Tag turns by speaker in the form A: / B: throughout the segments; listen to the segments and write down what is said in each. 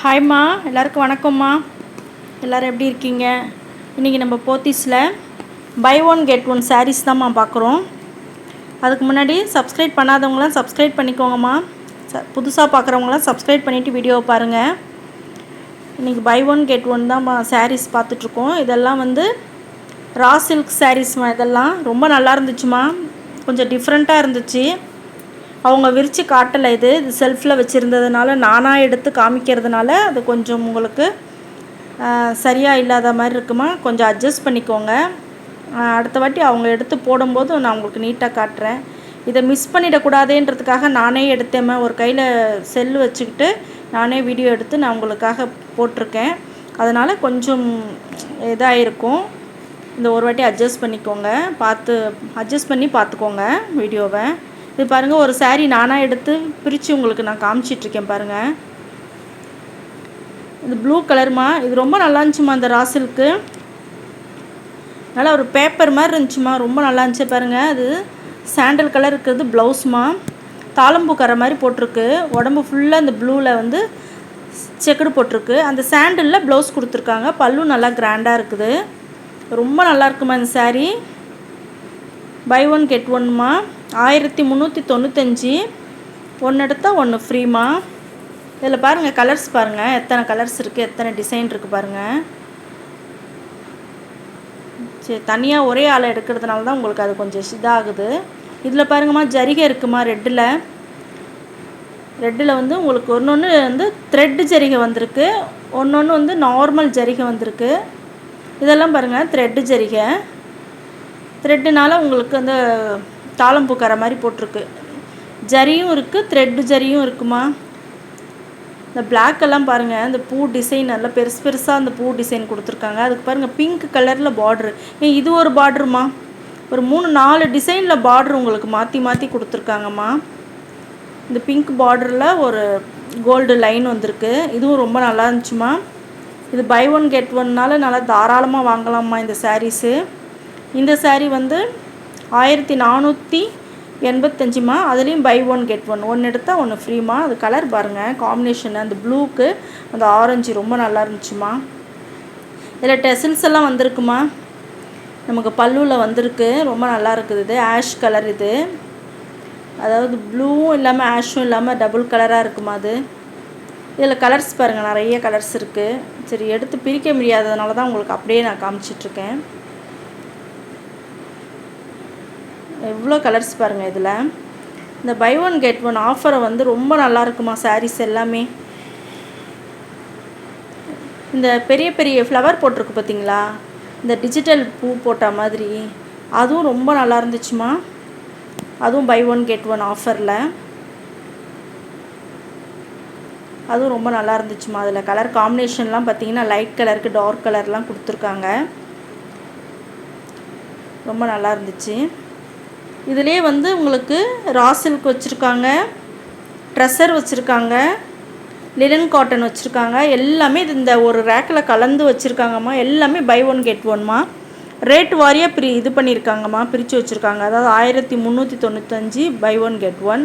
A: ஹாய்மா எல்லாருக்கும் வணக்கம்மா எல்லோரும் எப்படி இருக்கீங்க? இன்றைக்கி நம்ம போத்தீஸில் buy one get one sarees தான்மா பார்க்குறோம். அதுக்கு முன்னாடி சப்ஸ்கிரைப் பண்ணாதவங்களாம் சப்ஸ்கிரைப் பண்ணிக்கோங்கம்மா ச புதுசாக பார்க்குறவங்களாம் சப்ஸ்கிரைப் பண்ணிவிட்டு வீடியோவை பாருங்கள் இன்றைக்கி பை ஒன் கெட் ஒன் தான் சாரீஸ் பார்த்துட்ருக்கோம். இதெல்லாம் வந்து ரா சில்க் சாரீஸ்மா இதெல்லாம் ரொம்ப நல்லா இருந்துச்சுமா கொஞ்சம் டிஃப்ரெண்ட்டாக இருந்துச்சு. அவங்க விரித்து காட்டலை இது. இது செல்ஃபில் வச்சுருந்ததுனால நானாக எடுத்து காமிக்கிறதுனால அது கொஞ்சம் உங்களுக்கு சரியாக இல்லாத மாதிரி இருக்குமா? கொஞ்சம் அட்ஜஸ்ட் பண்ணிக்கோங்க. அடுத்த வாட்டி அவங்க எடுத்து போடும்போது நான் உங்களுக்கு நீட்டாக காட்டுறேன். இதை மிஸ் பண்ணிடக்கூடாதேன்றதுக்காக நானே எடுத்தேம்மா ஒரு கையில் செல்லு வச்சுக்கிட்டு நானே வீடியோ எடுத்து நான் உங்களுக்காக போட்டிருக்கேன். அதனால் கொஞ்சம் இதாக இருக்கும் இந்த ஒரு வாட்டி அட்ஜஸ்ட் பண்ணிக்கோங்க. பார்த்து அட்ஜஸ்ட் பண்ணி பார்த்துக்கோங்க வீடியோவை இது பாருங்கள் ஒரு சாரீ நானாக எடுத்து பிரித்து உங்களுக்கு நான் காமிச்சிட்ருக்கேன் பாருங்கள் இது ப்ளூ கலர்மா இது ரொம்ப நல்லா இருந்துச்சுமா அந்த ராசிலுக்கு நல்லா ஒரு பேப்பர் மாதிரி இருந்துச்சுமா? ரொம்ப நல்லா இருந்துச்சு பாருங்கள் அது சாண்டல் கலர் இருக்கிறது ப்ளவுஸ்மா தாளம்பூ கரை மாதிரி போட்டிருக்கு. உடம்பு ஃபுல்லாக அந்த ப்ளூவில் வந்து செக்குடு போட்டிருக்கு. அந்த சாண்டலில் ப்ளவுஸ் கொடுத்துருக்காங்க. பல்லும் நல்லா கிராண்டாக இருக்குது. ரொம்ப நல்லா இருக்குமா இந்த சாரீ பை ஒன் கெட் ஒன்மா ஆயிரத்தி முந்நூற்றி தொண்ணூத்தஞ்சு. ஒன்று எடுத்தால் ஒன்று ஃப்ரீமா இதில் பாருங்கள் கலர்ஸ் பாருங்கள் எத்தனை கலர்ஸ் இருக்குது எத்தனை டிசைன் இருக்குது பாருங்கள் சரி தனியாக ஒரே ஆளை எடுக்கிறதுனால தான் உங்களுக்கு அது கொஞ்சம் இதாகுது. இதில் பாருங்கம்மா ஜரிகை இருக்குமா ரெட்டில்? ரெட்டில் வந்து உங்களுக்கு ஒன்று ஒன்று வந்து த்ரெட்டு ஜரிகை வந்திருக்கு. ஒன்று ஒன்று வந்து நார்மல் ஜரிகை வந்திருக்கு. இதெல்லாம் பாருங்கள் த்ரெட்டு ஜரிகை. த்ரெட்டுனால உங்களுக்கு அந்த தாளம் பூக்கிற மாதிரி போட்டிருக்கு. ஜரியும் இருக்குது த்ரெட்டு ஜரியும் இருக்குமா? இந்த பிளாக் எல்லாம் பாருங்கள் இந்த பூ டிசைன் நல்லா பெருசு பெருசாக அந்த பூ டிசைன் கொடுத்துருக்காங்க. அதுக்கு பாருங்கள் பிங்க் கலரில் பார்ட்ரு ஏன் இது ஒரு பார்ட்ருமா ஒரு மூணு நாலு டிசைனில் பார்ட்ரு உங்களுக்கு மாற்றி மாற்றி கொடுத்துருக்காங்கம்மா. இந்த பிங்க் பார்டரில் ஒரு கோல்டு லைன் வந்திருக்கு. இதுவும் ரொம்ப நல்லா இருந்துச்சுமா இது பை ஒன் கெட் ஒன்னால் நல்லா தாராளமாக வாங்கலாம்மா இந்த சாரீஸு இந்த சாரீ வந்து ஆயிரத்தி நானூற்றி எண்பத்தஞ்சுமா? அதுலேயும் பை ஒன் கெட் ஒன் ஒன்று எடுத்தால் ஒன்று ஃப்ரீமா அது கலர் பாருங்கள் காம்பினேஷன் அந்த ப்ளூக்கு அந்த ஆரஞ்சு ரொம்ப நல்லா இருந்துச்சுமா? இதில் டெசில்ஸ் எல்லாம் வந்திருக்குமா? நமக்கு பல்லுவில் வந்திருக்கு. ரொம்ப நல்லா இருக்குது இது. ஆஷ் கலர் இது. அதாவது ப்ளூவும் இல்லாமல் ஆஷும் இல்லாமல் டபுள் கலராக இருக்குமா அது? இதில் கலர்ஸ் பாருங்கள் நிறைய கலர்ஸ் இருக்குது சரி எடுத்து பிரிக்க முடியாததுனால தான் உங்களுக்கு அப்படியே நான் காமிச்சிட்ருக்கேன் எவ்வளோ கலர்ஸ் பாருங்கள் இதில். இந்த பை ஒன் கெட் ஒன் ஆஃபரை வந்து ரொம்ப நல்லா இருக்குமா சாரீஸ் எல்லாமே? இந்த பெரிய பெரிய ஃப்ளவர் போட்டிருக்கு பார்த்தீங்களா? இந்த டிஜிட்டல் பூ போட்ட மாதிரி. அதுவும் ரொம்ப நல்லா இருந்துச்சுமா? அதுவும் பை ஒன் கெட் ஒன் ஆஃபரில் அதுவும் ரொம்ப நல்லா இருந்துச்சுமா? அதில் கலர் காம்பினேஷன்லாம் பார்த்தீங்கன்னா லைட் கலருக்கு டார்க் கலர்லாம் கொடுத்துருக்காங்க. ரொம்ப நல்லா இருந்துச்சு. இதிலே வந்து உங்களுக்கு ரா சில்க் வச்சுருக்காங்க ட்ரெஸ்ஸர் வச்சுருக்காங்க லினன் காட்டன் வச்சுருக்காங்க. எல்லாமே இது இந்த ஒரு ரேக்கில் கலந்து வச்சுருக்காங்கம்மா. எல்லாமே பை ஒன் கெட் ஒன்மா ரேட் வாரியாக பிரி இது பண்ணியிருக்காங்கம்மா பிரித்து வச்சுருக்காங்க. அதாவது ஆயிரத்தி முந்நூற்றி தொண்ணூத்தஞ்சு பை ஒன் கெட் ஒன்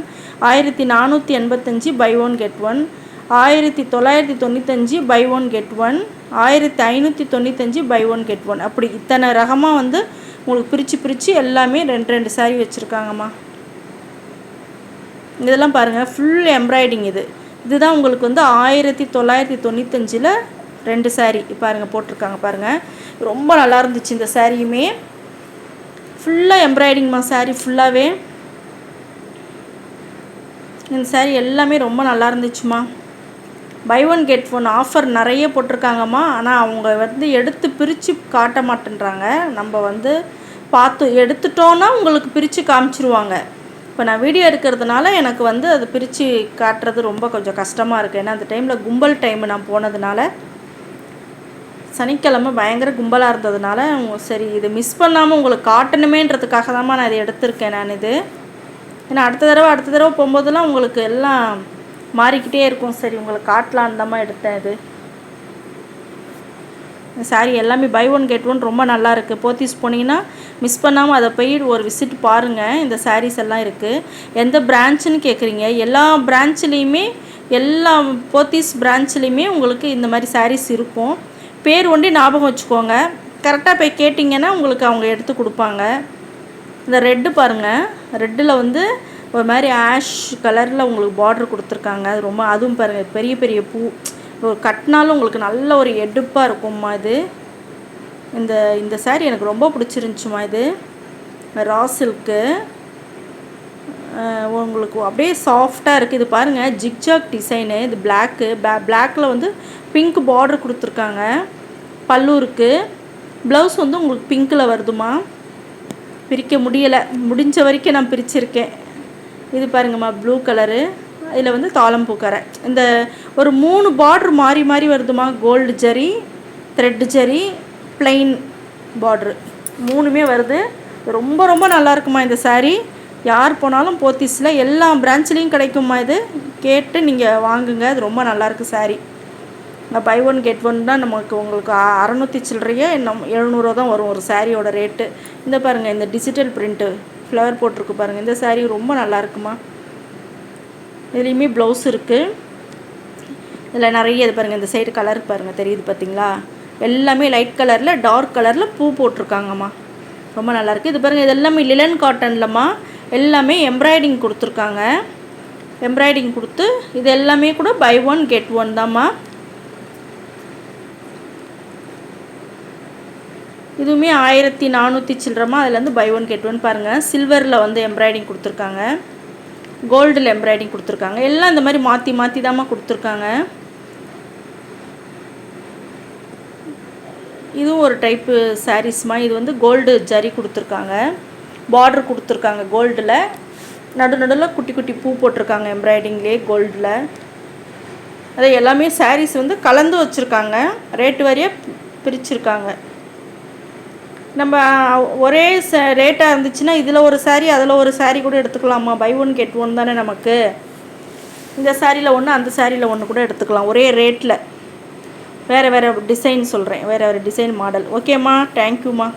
A: ஆயிரத்தி நானூற்றி எண்பத்தஞ்சு பை ஒன் கெட் ஒன் ஆயிரத்தி தொள்ளாயிரத்தி தொண்ணூத்தஞ்சு பை ஒன் கெட் ஒன் ஆயிரத்தி ஐநூற்றி தொண்ணூத்தஞ்சு பை ஒன் கெட் ஒன் அப்படி இத்தனை ரகமாக வந்து உங்களுக்கு பிரித்து பிரித்து எல்லாமே ரெண்டு ரெண்டு saree வச்சுருக்காங்கம்மா. இதெல்லாம் பாருங்கள் ஃபுல் எம்ப்ராய்டிங் இது. இதுதான் உங்களுக்கு வந்து ஆயிரத்தி தொள்ளாயிரத்தி தொண்ணூத்தஞ்சில் ரெண்டு சாரீ பாருங்கள் போட்டிருக்காங்க பாருங்கள் ரொம்ப நல்லா இருந்துச்சு இந்த சாரியுமே ஃபுல்லாக எம்ப்ராய்டிங்மா சாரீ ஃபுல்லாகவே இந்த சாரீ எல்லாமே ரொம்ப நல்லா இருந்துச்சுமா buy one get one offer நிறைய போட்டிருக்காங்கம்மா. ஆனால் அவங்க வந்து எடுத்து பிரித்து காட்ட மாட்டேன்றாங்க. நம்ம வந்து பார்த்து எடுத்துட்டோன்னா உங்களுக்கு பிரித்து காமிச்சிருவாங்க. இப்போ நான் வீடியோ எடுக்கிறதுனால எனக்கு வந்து அது பிரித்து காட்டுறது ரொம்ப கொஞ்சம் கஷ்டமாக இருக்குது ஏன்னா அந்த டைமில் கும்பல் டைம் நான் போனதுனால சனிக்கிழமை பயங்கர கும்பலாக இருந்ததுனால சரி இது மிஸ் பண்ணாமல் உங்களுக்கு காட்டணுமேன்றதுக்காக தான்மா நான் இதை எடுத்திருக்கேன் நான் இது. ஏன்னா அடுத்த தடவை அடுத்த தடவை போகும்போதெல்லாம் உங்களுக்கு எல்லாம் மாறிக்கிட்டே இருக்கும். சரி உங்களுக்கு காட்டலான்னு தான் எடுத்தேன் இது. சாரீ எல்லாமே பை ஒன் கெட் ஒன் ரொம்ப நல்லா இருக்குது போத்தீஸ் போனீங்கன்னா மிஸ் பண்ணாமல் அதை போய் ஒரு விசிட் பாருங்கள் இந்த சாரீஸ் எல்லாம் இருக்குது எந்த பிரான்ச்சுன்னு கேட்குறீங்க எல்லா பிரான்ச்லேயுமே எல்லா போத்தீஸ் பிரான்ச்லேயுமே உங்களுக்கு இந்த மாதிரி சாரீஸ் இருக்கும். பேர் ஒண்டி ஞாபகம் வச்சுக்கோங்க. கரெக்டாக போய் கேட்டிங்கன்னா உங்களுக்கு அவங்க எடுத்து கொடுப்பாங்க. இந்த ரெட்டு பாருங்கள் ரெட்டில் வந்து ஒரு மாதிரி ஆஷ் கலரில் உங்களுக்கு பார்டர் கொடுத்துருக்காங்க. அது ரொம்ப அதுவும் பாருங்கள் பெரிய பெரிய பூ. ஒரு கட்டினாலும் உங்களுக்கு நல்ல ஒரு எடுப்பாக இருக்கும்மா இது. இந்த இந்த சாரீ எனக்கு ரொம்ப பிடிச்சிருந்துச்சுமா இது. ரா சில்க்கு உங்களுக்கு அப்படியே சாஃப்டாக இருக்குது இது பாருங்கள் ஜிக்ஜாக் டிசைனு இது பிளாக்கு பிளாக்கில் வந்து பிங்க் பார்டர் கொடுத்துருக்காங்க. பல்லு இருக்குது ப்ளவுஸ் வந்து உங்களுக்கு பிங்க்கில் வருதுமா பிரிக்க முடியலை. முடிஞ்ச வரைக்கும் நான் பிரிச்சிருக்கேன். இது பாருங்கம்மா ப்ளூ கலரு இதில் வந்து தாளம்பூக்கரை இந்த ஒரு மூணு பார்ட்ரு மாறி மாறி வருதுமா? Gold zari thread zari plain border மூணுமே வருது. ரொம்ப ரொம்ப நல்லா இருக்குமா இந்த சாரீ யார் போனாலும் போத்திஸில் எல்லா பிரான்ச்லேயும் கிடைக்குமா இது? கேட்டு நீங்கள் வாங்குங்க. அது ரொம்ப நல்லாயிருக்கு saree. Buy one get one தான் நமக்கு உங்களுக்கு அறநூற்றி சில்லறையே நம் எழுநூறுவா தான் வரும் ஒரு சாரியோட ரேட்டு இந்த பாருங்கள் இந்த டிஜிட்டல் பிரிண்ட்டு ஃப்ளவர் போட்டிருக்கு பாருங்கள் இந்த சாரீ ரொம்ப நல்லா இருக்குமா? இதுலேயுமே ப்ளவுஸ் இருக்குது இதில் நிறைய இது பாருங்கள் இந்த சைடு கலர் பாருங்கள் தெரியுது பார்த்தீங்களா எல்லாமே லைட் கலரில் டார்க் கலரில் பூ போட்டிருக்காங்கம்மா. ரொம்ப நல்லாயிருக்கு இது பாருங்கள் இது எல்லாமே லிலன் காட்டன்லம்மா எல்லாமே எம்ப்ராய்டிங் கொடுத்துருக்காங்க. எம்ப்ராய்டிங் கொடுத்து இது எல்லாமே கூட பை ஒன் கெட் ஒன் தாம்மா. இதுவுமே ஆயிரத்தி நானூற்றி சில்லறமா அதுலேருந்து பை ஒன் கெட் ஒன் பாருங்கள் சில்வரில் வந்து எம்ப்ராய்டிங் கொடுத்துருக்காங்க. கோல்டில் எம்ப்ராய்டிங் கொடுத்துருக்காங்க. எல்லாம் இந்த மாதிரி மாற்றி மாற்றி தாம்மா கொடுத்துருக்காங்க. இதுவும் ஒரு டைப்பு சாரீஸ்மா இது வந்து கோல்டு ஜரி கொடுத்துருக்காங்க. பார்டர் கொடுத்துருக்காங்க கோல்டில் நடு நடுவில் குட்டி குட்டி பூ போட்டிருக்காங்க எம்ப்ராய்டிங்லேயே கோல்டில் அதை எல்லாமே சாரீஸ் வந்து கலந்து வச்சுருக்காங்க. ரேட்டு வரையே பிரிச்சுருக்காங்க. நம்ம ஒரே ச ரேட்டாக இருந்துச்சுன்னா இதில் ஒரு சாரீ அதில் ஒரு சாரீ கூட எடுத்துக்கலாமா? பை ஒன் கெட் ஒன் தானே நமக்கு. இந்த சாரியில் ஒன்று அந்த சாரியில் ஒன்று கூட எடுத்துக்கலாம். ஒரே ரேட்டில் வேறு வேறு டிசைன் சொல்கிறேன் வேறு வேறு டிசைன் மாடல் ஓகேம்மா தேங்க்யூம்மா